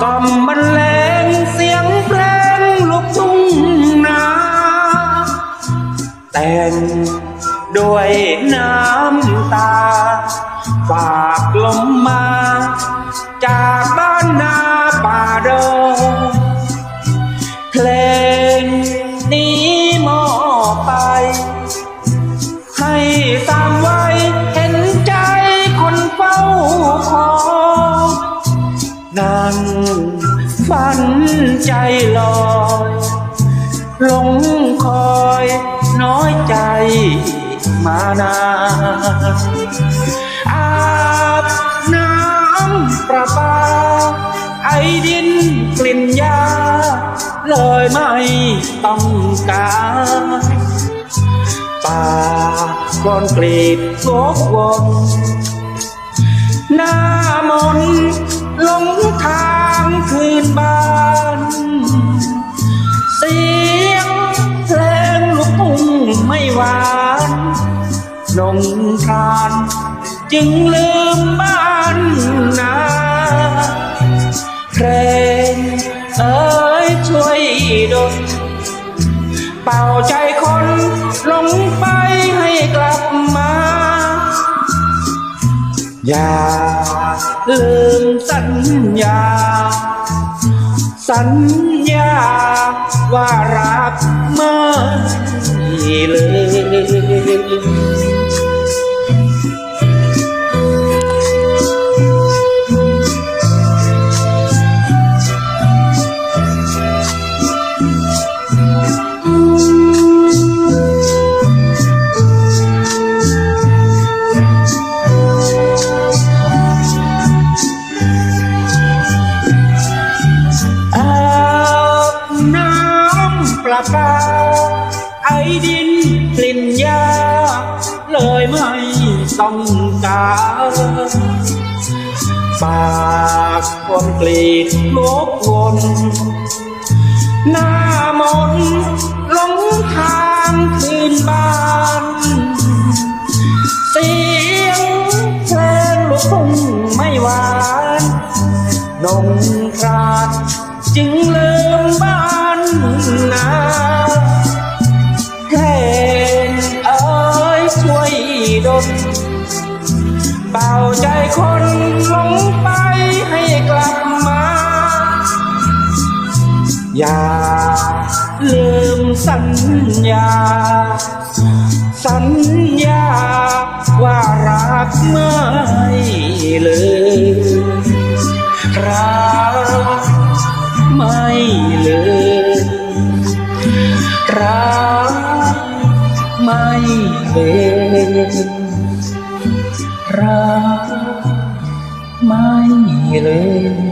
กล่อมบรรเลงเสียงเพลงลูกทุ่งนาแต่งด้วยน้ำตา ฝากลมมา จากบ้านนาป่าดงเพลงนี้มอบไป ฝันใจลอยหลงคอยน้อยใจมานานอาบน้ำประปา ไอดินกลิ่นยา เลยไม่ต้องการป่ากรอนกรีดวกวนหน้ามนต์หลงทาง บ้าน เสียงเพลงลูกทุ่งไม่หวานนงทาน จึงลืมบ้านนาเพลงเอ้ยช่วยดลเป่าใจคนลงไปให้กลับมา อย่าลืมสัญญา สัญญาว่ารักไม่เลย ต้องการปากคนกรีดลบวนหน้ามนต์หลงทางคืนบ้าน เสียงเพลงลูกทุ่งไม่หวานนงคราดจึงลืมบ้านนาเพลงเอ้ยช่วยดล เป่าใจคนหลงไปให้กลับมา อย่าลืมสัญญา สัญญาว่ารักไม่ลืมรักไม่ลืมรักไม่เลืม รักไม่ลืม